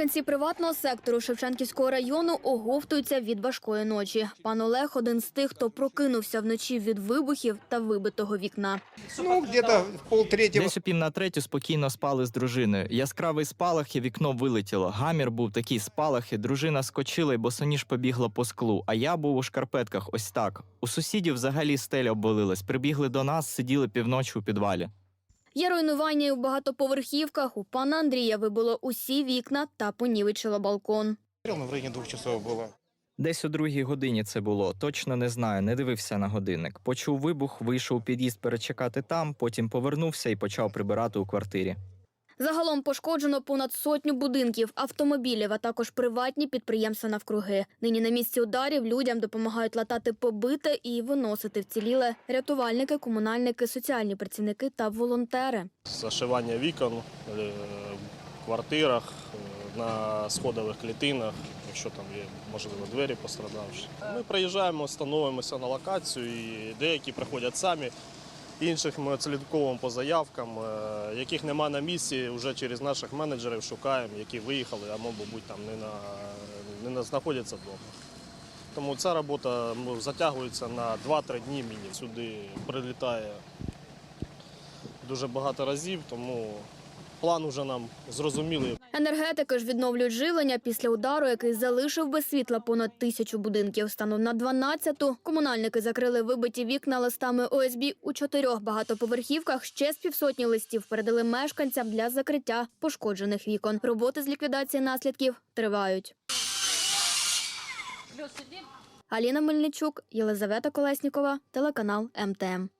Мешканці приватного сектору Шевченківського району оговтуються від важкої ночі. Пан Олег один з тих, хто прокинувся вночі від вибухів та вибитого вікна. Ну. Десь о пів на третю спокійно спали з дружиною. Яскравий спалах і вікно вилетіло. Гамір був такий спалахи. Дружина скочила і босоніж побігла по склу. А я був у шкарпетках. Ось так. У сусідів взагалі стеля обвалилась. Прибігли до нас, сиділи півночі у підвалі. Є руйнування і в багатоповерхівках. У пана Андрія вибило усі вікна та понівечило балкон. В районі двух часов было. Десь у другій годині це було. Точно не знаю, не дивився на годинник. Почув вибух, вийшов у під'їзд перечекати там, потім повернувся і почав прибирати у квартирі. Загалом пошкоджено понад сотню будинків, автомобілів, а також приватні підприємства навкруги. Нині на місці ударів людям допомагають латати побите і виносити вціліле рятувальники, комунальники, соціальні працівники та волонтери. зашивання вікон е, в квартирах, е, на сходових клітинах, якщо там є, можливо, двері пострадавші. Ми приїжджаємо, становимося на локацію, і деякі приходять самі, інших ми відслідковуємо по заявкам, е, яких нема на місці, вже через наших менеджерів шукаємо, які виїхали, а мабуть там не, на, не на, знаходяться вдома. Тому ця робота затягується на 2-3 дні мінімум. Сюди прилітає дуже багато разів, тому план уже нам зрозумілий. Енергетики ж відновлюють живлення після удару, який залишив без світла понад тисячу будинків. Станом на 12-ту комунальники закрили вибиті вікна листами ОСБ у чотирьох багатоповерхівках. Ще з півсотні листів передали мешканцям для закриття пошкоджених вікон. Роботи з ліквідації наслідків тривають. Аліна Мельничук, Єлизавета Колеснікова, телеканал МТМ.